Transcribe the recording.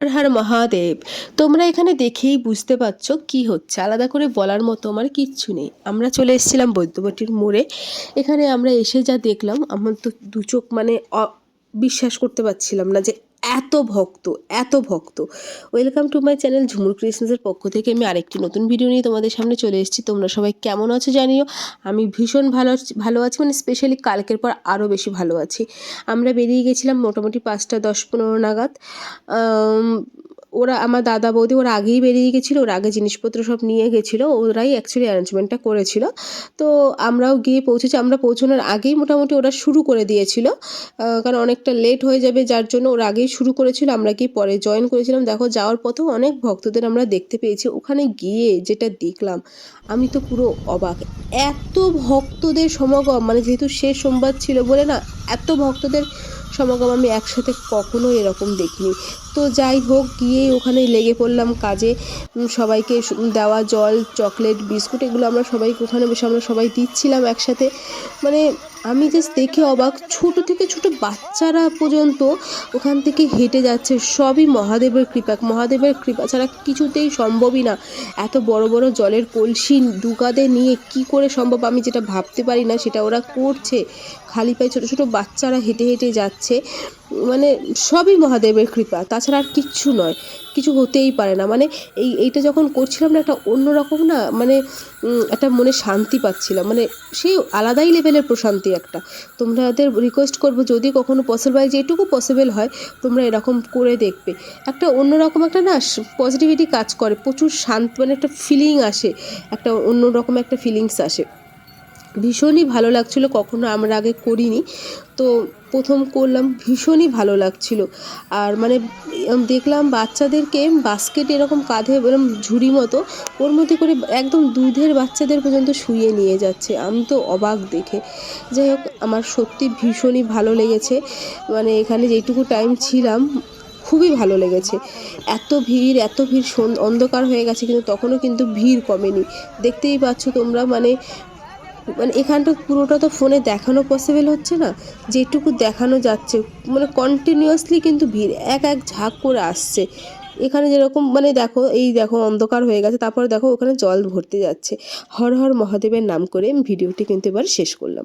হর হার মহাদেব, তোমরা এখানে দেখেই বুঝতে পারছ কি হচ্ছে। আলাদা করে বলার মতো আমার কিচ্ছু নেই। আমরা চলে এসেছিলাম বৈদ্যবাটির মোড়ে। এখানে আমরা এসে যা দেখলাম, আমার তো দু চোখ মানে বিশ্বাস করতে পারছিলাম না যে এত ভক্ত এত ভক্ত। Welcome to my channel Jhumur ক্রিয়েশনসের পক্ষ থেকে আমি আরেকটি নতুন ভিডিও নিয়ে তোমাদের সামনে চলে এসেছি। তোমরা সবাই কেমন আছো জানিও? আমি ভীষণ ভালো ভালো আছি মানে স্পেশালি কালকের পর আরও বেশি ভালো আছি। আমরা বেরিয়ে গেছিলাম মোটামুটি পাঁচটা দশ পনেরো নাগাদ। ওরা আমার দাদা বৌদি ওরা আগেই বেরিয়ে গেছিল, ওরা আগে জিনিসপত্র সব নিয়ে গেছিল, ওরাই অ্যাকচুয়ালি অ্যারেঞ্জমেন্টটা করেছিল। তো আমরাও গিয়ে পৌঁছেছি, আমরা পৌঁছানোর আগেই মোটামুটি ওরা শুরু করে দিয়েছিল। কারণ অনেকটা লেট হয়ে যাবে, যার জন্য ওরা আগেই শুরু করেছিল, আমরা গিয়ে পরে জয়েন করেছিলাম। দেখো, যাওয়ার পথেও অনেক ভক্তদের আমরা দেখতে পেয়েছি। ওখানে গিয়ে যেটা দেখলাম, আমি তো পুরো অবাক। এত ভক্তদের সমাগম মানে যেহেতু শেষ সোমবার ছিল বলে না, এত ভক্তদের সমাগম আমি একসাথে কখনো এরকম দেখিনি। তো যাই হোক, গিয়েই ওখানে লেগে পড়লাম কাজে। সবাইকে দেওয়া জল, চকলেট, বিস্কুট, এগুলো আমরা সবাই ওখানে বসে আমরা সবাই দিচ্ছিলাম একসাথে। মানে আমি জাস্ট দেখে অবাক, ছোট থেকে ছোট বাচ্চারা পর্যন্ত ওখান থেকে হেঁটে যাচ্ছে। সবই মহাদেবের কৃপা। মহাদেবের কৃপা ছাড়া কিছুতেই সম্ভবই না। এত বড় বড় জলের কলসি ডুকাতে নিয়ে কি করে সম্ভব? আমি যেটা ভাবতে পারি না, সেটা ওরা করছে। খালি পায়ে ছোটো ছোটো বাচ্চারা হেঁটে হেঁটে যাচ্ছে। মানে সবই মহাদেবের কৃপা, তাছাড়া আর কিচ্ছু নয়, কিছু হতেই পারে না। মানে এই, এইটা যখন করছিলাম না, একটা অন্যরকম না মানে একটা মনে শান্তি পাচ্ছিলাম। মানে সেই আলাদাই লেভেলের প্রশান্তি একটা। তোমাদের রিকোয়েস্ট করব, যদি কখনো পসিবল হয় যেটুকু পসিবল হয়, তোমরা এরকম করে দেখবে। একটা অন্যরকম একটা না পজিটিভিটি কাজ করে। প্রচুর শান্ত মানে একটা ফিলিং আসে। একটা অন্যরকম একটা ফিলিংস আসে। ভীষণই ভালো লাগছিল, কখনো আমরা আগে করিনি। তো প্রথম করলাম, ভীষণই ভালো লাগছিল। আর মানে দেখলাম বাচ্চাদেরকে বাস্কেট এরকম কাঁধে এরকম ঝুড়ি মতো, ওর মধ্যে করে একদম দুধের বাচ্চাদের পর্যন্ত শুয়ে নিয়ে যাচ্ছে। আমি তো অবাক দেখে। যাই হোক, আমার সত্যি ভীষণই ভালো লেগেছে। মানে এখানে যেটুকু টাইম ছিলাম, খুবই ভালো লেগেছে। এত ভিড় এত ভিড় অন্ধকার হয়ে গেছে, কিন্তু তখনও কিন্তু ভিড় কমেনি। দেখতেই পাচ্ছ তোমরা মানে মানে এখানটা পুরোটা তো ফোনে দেখানো পসিবল হচ্ছে না। যেটুকু দেখানো যাচ্ছে মানে কন্টিনিউয়াসলি কিন্তু ভিড়, এক এক ঝাঁক করে আসছে। এখানে যেরকম মানে দেখো, এই দেখো অন্ধকার হয়ে গেছে, তারপরে দেখো ওখানে জল ভরতে যাচ্ছে। হর হর মহাদেবের নাম করে ভিডিওটি কিন্তু এবার শেষ করলাম।